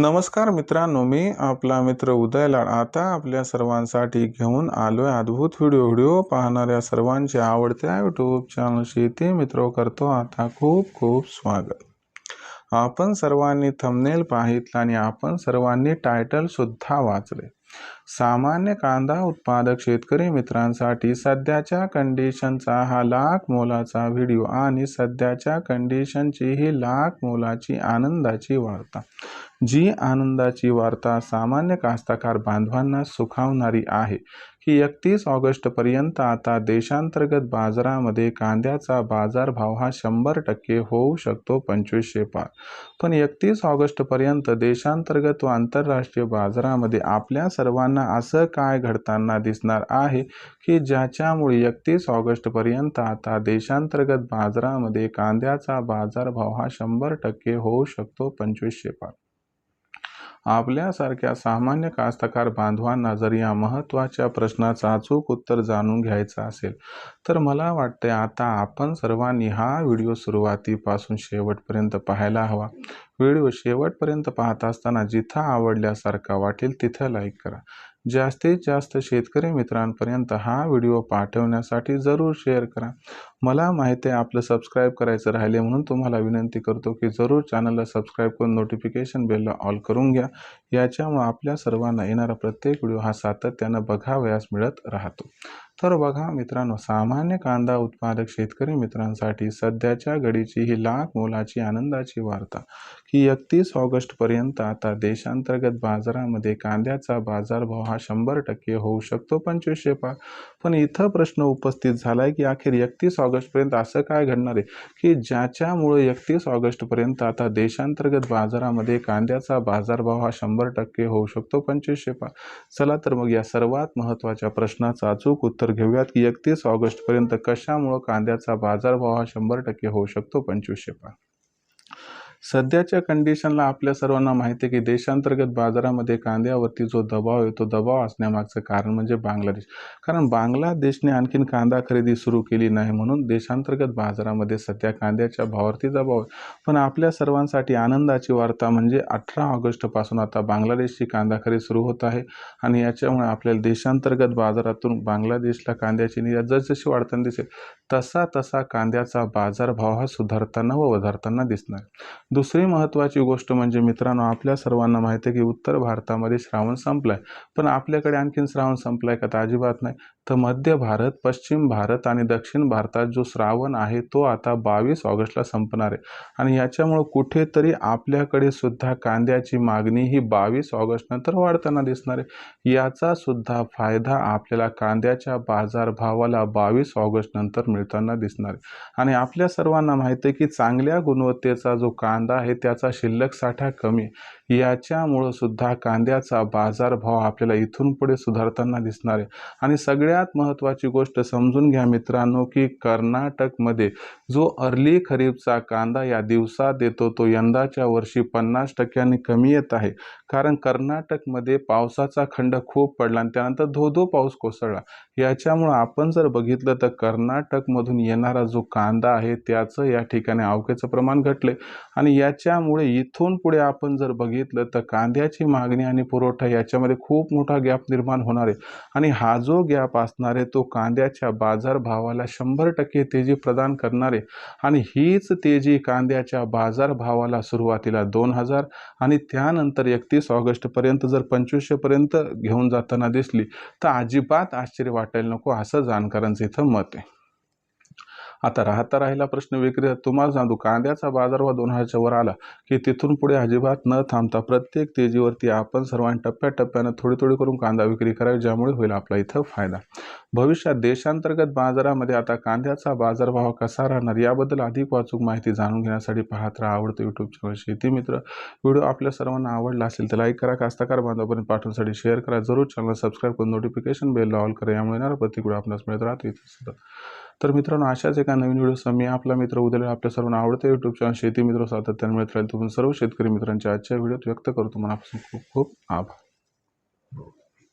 नमस्कार मित्रांनो मी आपला मित्र उदय लाड. आता आपल्या सर्वांसाठी घेऊन आलोय अद्भुत व्हिडिओ व्हिडिओ पाहणाऱ्या सर्वांचे आवडत्या यूट्यूब चॅनल शेती मित्र करतो आता खूप खूप स्वागत. आपण सर्वांनी थंबनेल पाहितला आणि आपण सर्वांनी टायटल सुद्धा वाचले. सामान्य कांदा उत्पादक शेतकरी मित्रांसाठी सध्याच्या कंडिशनचा हा लाख मोलाचा व्हिडिओ आणि सध्याच्या कंडिशनची ही लाख मोलाची आनंदाची वार्ता. जी आनंदाची वार्ता सामान्य कास्तकार बांधवांना सुखावणारी आहे. की एकतीस ऑगस्टपर्यंत आता देशांतर्गत बाजारामध्ये कांद्याचा बाजारभाव हा शंभर टक्के होऊ शकतो पंचवीसशे पार. पण एकतीस ऑगस्टपर्यंत देशांतर्गत व आंतरराष्ट्रीय बाजारामध्ये आपल्या सर्वांना असं काय घडताना दिसणार आहे की ज्याच्यामुळे एकतीस ऑगस्टपर्यंत आता देशांतर्गत बाजारामध्ये कांद्याचा बाजारभाव हा शंभर टक्के होऊ शकतो पंचवीसशे पार? आपल्यासारख्या सामान्य कास्तकार बांधवांना जर या महत्त्वाच्या प्रश्नाचं अचूक उत्तर जाणून घ्यायचं असेल तर मला वाटते आता आपण सर्वांनी हा व्हिडिओ सुरुवातीपासून शेवटपर्यंत पाहायला हवा. व्हिडिओ शेवटपर्यंत पाहत असताना जिथं आवडल्यासारखा वाटेल तिथं लाईक करा. जास्तीत जास्त शेतकरी मित्रांपर्यंत हा व्हिडिओ पाठवण्यासाठी जरूर शेअर करा. मला माहिती आहे आपलं सबस्क्राईब करायचं राहिले म्हणून तुम्हाला विनंती करतो की जरूर चॅनलला सबस्क्राईब करून नोटिफिकेशन बेलला ऑल करून घ्या. याच्यामुळे आपल्या सर्वांना येणारा प्रत्येक व्हिडिओ हा सातत्यानं बघावयास मिळत राहतो. तर बघा मित्रांनो सामान्य कांदा उत्पादक शेतकरी मित्रांसाठी सध्याच्या घडीची ही लाख मोलाची आनंदाची वार्ता की एकतीस ऑगस्टपर्यंत आता देशांतर्गत बाजारामध्ये कांद्याचा बाजारभाव हा शंभर टक्के होऊ शकतो पंचवीसशे पा. पण इथं प्रश्न उपस्थित झाला आहे की अखेर एकतीस ऑगस्टपर्यंत असं काय घडणार आहे? की ज्याच्यामुळे एकतीस ऑगस्टपर्यंत आता देशांतर्गत बाजारामध्ये कांद्याचा बाजारभाव हा शंभर टक्के होऊ शकतो पंचवीसशे पा. चला तर मग या सर्वात महत्त्वाच्या प्रश्नाचं अचूक उत्तर घेऊयात की एकतीस ऑगस्टपर्यंत कशामुळं कांद्याचा बाजारभाव हा शंभर टक्के होऊ शकतो? पंचवीसशे पा सध्याच्या कंडिशनला आपल्या सर्वांना माहिती आहे की देशांतर्गत बाजारामध्ये कांद्यावरती जो दबाव आहे तो दबाव असण्यामागचं कारण म्हणजे बांगलादेश. कारण बांगलादेशने आणखीन कांदा खरेदी सुरू केली नाही म्हणून देशांतर्गत बाजारामध्ये सध्या कांद्याच्या भावावरती दबाव आहे. पण आपल्या सर्वांसाठी आनंदाची वार्ता म्हणजे अठरा ऑगस्टपासून आता बांगलादेशची कांदा खरेदी सुरू होत आहे आणि याच्यामुळे आपल्याला देशांतर्गत बाजारातून बांगलादेशला कांद्याची निर्यात जसजशी वाढताना दिसेल तसा तसा कांद्याचा बाजारभाव हा सुधारताना व वधारताना दिसणार दुसरी महत्त्वाची गोष्ट म्हणजे मित्रांनो आपल्या सर्वांना माहिती आहे की उत्तर भारतामध्ये श्रावण संपला आहे पण आपल्याकडे आणखीन श्रावण संपला आहे का? तर अजिबात नाही. तर मध्य भारत पश्चिम भारत आणि दक्षिण भारतात जो श्रावण आहे तो आता बावीस ऑगस्टला संपणार आहे. आणि याच्यामुळं कुठेतरी आपल्याकडे सुद्धा कांद्याची मागणी ही बावीस ऑगस्टनंतर वाढताना दिसणार आहे. याचा सुद्धा फायदा आपल्याला कांद्याच्या बाजारभावाला बावीस ऑगस्टनंतर मिळताना दिसणार आहे. आणि आपल्या सर्वांना माहिती आहे की चांगल्या गुणवत्तेचा जो कांदा आहे त्याचा शिल्लक साठा कमी याच्यामुळं सुद्धा कांद्याचा बाजारभाव आपल्याला इथून पुढे सुधारताना दिसणार आहे. आणि सगळ्यात महत्त्वाची गोष्ट समजून घ्या मित्रांनो की कर्नाटकमध्ये जो अर्ली खरीपचा कांदा या दिवसात येतो तो यंदाच्या वर्षी पन्नास टक्क्यांनी कमी येत आहे. कारण कर्नाटकमध्ये पावसाचा खंड खूप पडला आणि त्यानंतर धो धो पाऊस कोसळला. याच्यामुळं आपण जर बघितलं तर कर्नाटकमधून येणारा जो कांदा आहे त्याचं या ठिकाणी अवकेचं प्रमाण घटले आणि याच्यामुळे इथून पुढे आपण जर बघितलं तर कांद्याची मागणी आणि पुरवठा याच्यामध्ये खूप मोठा गॅप निर्माण होणार आहे. आणि हा जो गॅप असणार आहे तो कांद्याच्या बाजारभावाला शंभर टक्के तेजी प्रदान करणार आहे. आणि हीच तेजी कांद्याच्या बाजारभावाला सुरुवातीला दोन हजार आणि त्यानंतर एकतीस ऑगस्टपर्यंत जर पंचवीसशेपर्यंत घेऊन जाताना दिसली तर अजिबात आश्चर्य वाटायला नको असं जाणकारांचं इथं मत आहे. आता राहता राहिला प्रश्न विक्री तुम्हाला सांगतो कांद्याचा बाजारभाव दोन हजारच्या वर आला की तिथून पुढे अजिबात न थांबता प्रत्येक तेजीवरती आपण सर्वांनी टप्प्याटप्प्यानं थोडी थोडी करून कांदा विक्री करावी ज्यामुळे होईल आपला इथं फायदा. भविष्यात देशांतर्गत बाजारामध्ये आता कांद्याचा बाजारभाव कसा राहणार याबद्दल अधिक वाचूक माहिती जाणून घेण्यासाठी पाहत राहा आवडतो यूट्यूब चॅनल शेती मित्र व्हिडिओ आपल्या सर्वांना आवडला असेल तर लाईक करा कास्ताकार बांधवापर्यंत पाठवण्यासाठी शेअर करा. जरूर चॅनल सबस्क्राईब करून नोटिफिकेशन बेल ऑल करा यामुळे येणारा प्रत्येक आपल्यास मिळत राहतो. इथे तर मित्रांनो अशाच एका नवीन व्हिडिओ मी आपला मित्र उद्याला आपल्या सर्वांना आवडतं यूट्यूब चॅनल शेती मित्र सातत्याने मिळत राहील. तुम्ही सर्व शेतकरी मित्रांच्या आजच्या व्हिडिओत व्यक्त करतो. मनापासून खूप खूप आभार.